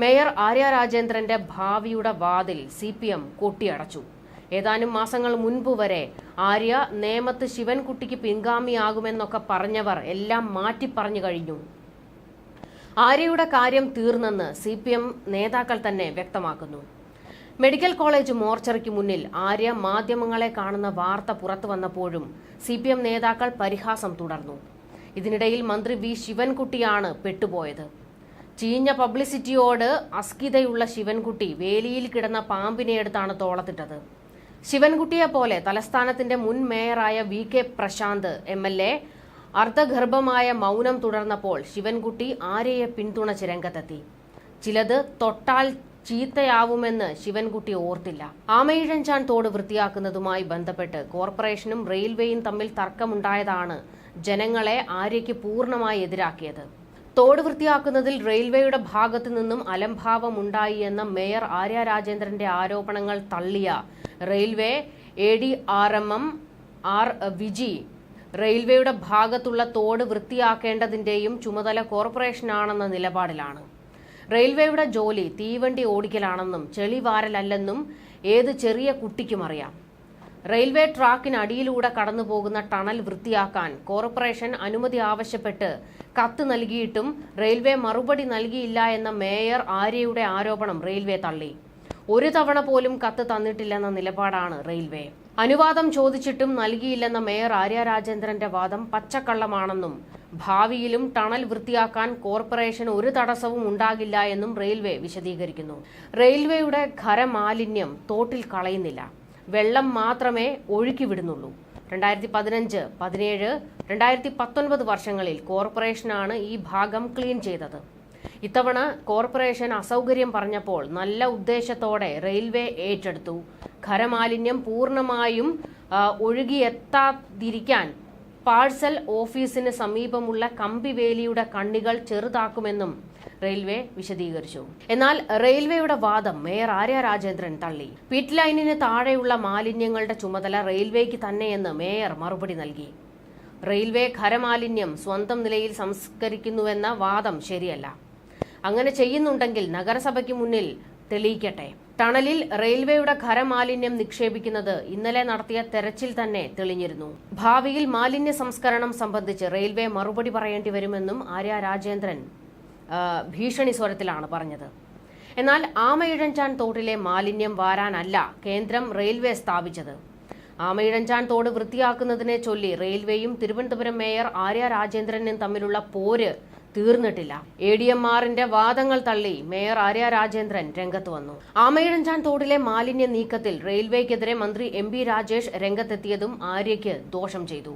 Mayor Arya രാജേന്ദ്രന്റെ ഭാവിയുടെ വാതിൽ C P M കൊട്ടിയടച്ചു. ഏതാനും മാസങ്ങൾ മുൻപ് വരെ ആര്യ നേമത്ത് ശിവൻകുട്ടിക്ക് പിൻഗാമിയാകുമെന്നൊക്കെ പറഞ്ഞവർ എല്ലാം മാറ്റി പറഞ്ഞു കഴിഞ്ഞു. ആര്യയുടെ കാര്യം തീർന്നെന്ന് സി പി എം നേതാക്കൾ തന്നെ വ്യക്തമാക്കുന്നു. മെഡിക്കൽ കോളേജ് മോർച്ചറിക്ക് മുന്നിൽ ആര്യ മാധ്യമങ്ങളെ കാണുന്ന വാർത്ത പുറത്തു വന്നപ്പോഴും സി പി എം നേതാക്കൾ പരിഹാസം തുടർന്നു. ഇതിനിടയിൽ മന്ത്രി വി ശിവൻകുട്ടിയാണ് പെട്ടുപോയത്. ചീഞ്ഞ പബ്ലിസിറ്റിയോട് അസ്കിതയുള്ള ശിവൻകുട്ടി വേലിയിൽ കിടന്ന പാമ്പിനെ എടുത്താണ് തോളത്തിട്ടത്. ശിവൻകുട്ടിയെ പോലെ തലസ്ഥാനത്തിന്റെ മുൻ മേയറായ V K Prashanth M L A അർദ്ധഗർഭമായ മൗനം തുടർന്നപ്പോൾ ശിവൻകുട്ടി ആരെയെ പിന്തുണച്ച് രംഗത്തെത്തി? ചിലത് തൊട്ടാൽ ചീത്തയാവുമെന്ന് ശിവൻകുട്ടി ഓർത്തില്ല. ആമയിഴഞ്ചാൻ തോട് വൃത്തിയാക്കുന്നതുമായി ബന്ധപ്പെട്ട് കോർപ്പറേഷനും റെയിൽവേയും തമ്മിൽ തർക്കമുണ്ടായതാണ് ജനങ്ങളെ ആര്യയ്ക്ക് പൂർണമായി എതിരാക്കിയത്. തോട് വൃത്തിയാക്കുന്നതിൽ റെയിൽവേയുടെ ഭാഗത്തു നിന്നും അലംഭാവമുണ്ടായി എന്ന മേയർ ആര്യ രാജേന്ദ്രന്റെ ആരോപണങ്ങൾ തള്ളിയ railway A D R M M R Viji റെയിൽവേയുടെ ഭാഗത്തുള്ള തോട് വൃത്തിയാക്കേണ്ടതിന്റെയും ചുമതല കോർപ്പറേഷനാണെന്ന നിലപാടിലാണ്. റെയിൽവേയുടെ ജോലി തീവണ്ടി ഓടിക്കലാണെന്നും ചെളിവാരലല്ലെന്നും ഏത് ചെറിയ കുട്ടിക്കും അറിയാം. റെയിൽവേ ട്രാക്കിനടിയിലൂടെ കടന്നുപോകുന്ന ടണൽ വൃത്തിയാക്കാൻ കോർപ്പറേഷൻ അനുമതി ആവശ്യപ്പെട്ട് കത്ത് നൽകിയിട്ടും റെയിൽവേ മറുപടി നൽകിയില്ല എന്ന മേയർ ആര്യയുടെ ആരോപണം റെയിൽവേ തള്ളി. ഒരു തവണ പോലും കത്ത് തന്നിട്ടില്ലെന്ന നിലപാടാണ് റെയിൽവേ. അനുവാദം ചോദിച്ചിട്ടും നൽകിയില്ലെന്ന മേയർ ആര്യ രാജേന്ദ്രന്റെ വാദം പച്ചക്കള്ളമാണെന്നും ഭാവിയിലും ടണൽ വൃത്തിയാക്കാൻ കോർപ്പറേഷൻ ഒരു തടസ്സവും ഉണ്ടാകില്ല എന്നും റെയിൽവേ വിശദീകരിക്കുന്നു. റെയിൽവേയുടെ ഖരമാലിന്യം തോട്ടിൽ കളയുന്നില്ല. വെള്ളം മാത്രമേ ഒഴുക്കി വിടുന്നുള്ളൂ. രണ്ടായിരത്തി പതിനഞ്ച് പതിനേഴ് രണ്ടായിരത്തി പത്തൊൻപത് വർഷങ്ങളിൽ കോർപ്പറേഷനാണ് ഈ ഭാഗം ക്ലീൻ ചെയ്തത്. ഇത്തവണ കോർപ്പറേഷൻ അസൗകര്യം പറഞ്ഞപ്പോൾ നല്ല ഉദ്ദേശത്തോടെ റെയിൽവേ ഏറ്റെടുത്തു. ഖരമാലിന്യം പൂർണമായും ഒഴുകിയെത്താതിരിക്കാൻ പാഴ്സൽ ഓഫീസിന് സമീപമുള്ള കമ്പിവേലിയുടെ കണ്ണികൾ ചെറുതാക്കുമെന്നും റെയിൽവേ വിശദീകരിച്ചു. എന്നാൽ റെയിൽവേയുടെ വാദം മേയർ ആര്യ രാജേന്ദ്രൻ തള്ളി. പിറ്റ് ലൈനിന് താഴെയുള്ള മാലിന്യങ്ങളുടെ ചുമതല റെയിൽവേക്ക് തന്നെയെന്ന് മേയർ മറുപടി നൽകി. റെയിൽവേ ഖരമാലിന്യം സ്വന്തം നിലയിൽ സംസ്കരിക്കുന്നുവെന്ന വാദം ശരിയല്ല. അങ്ങനെ ചെയ്യുന്നുണ്ടെങ്കിൽ നഗരസഭയ്ക്ക് മുന്നിൽ തെളിയിക്കട്ടെ. ടണലിൽ റെയിൽവേയുടെ ഖരമാലിന്യം നിക്ഷേപിക്കുന്നത് ഇന്നലെ നടത്തിയ തെരച്ചിൽ തന്നെ തെളിഞ്ഞിരുന്നു. ഭാവിയിൽ മാലിന്യ സംസ്കരണം സംബന്ധിച്ച് റെയിൽവേ മറുപടി പറയേണ്ടി വരുമെന്നും ആര്യ രാജേന്ദ്രൻ ഭീഷണി സ്വരത്തിലാണ് പറഞ്ഞത്. എന്നാൽ ആമയിഴഞ്ചാൻ തോട്ടിലെ മാലിന്യം വാരാനല്ല കേന്ദ്രം റെയിൽവേ സ്ഥാപിച്ചത്. ആമയിഴഞ്ചാൻ തോട് വൃത്തിയാക്കുന്നതിനെ ചൊല്ലി റെയിൽവേയും തിരുവനന്തപുരം മേയർ ആര്യ രാജേന്ദ്രനും തമ്മിലുള്ള പോര് തീർന്നിട്ടില്ല. എ ഡി എം ആറിന്റെ വാദങ്ങൾ തള്ളി മേയർ ആര്യ രാജേന്ദ്രൻ രംഗത്ത് വന്നു. ആമയിഴഞ്ചാൻ തോടിലെ മാലിന്യ നീക്കത്തിൽ റെയിൽവേക്കെതിരെ മന്ത്രി എം രാജേഷ് രംഗത്തെത്തിയതും ആര്യയ്ക്ക് ദോഷം ചെയ്തു.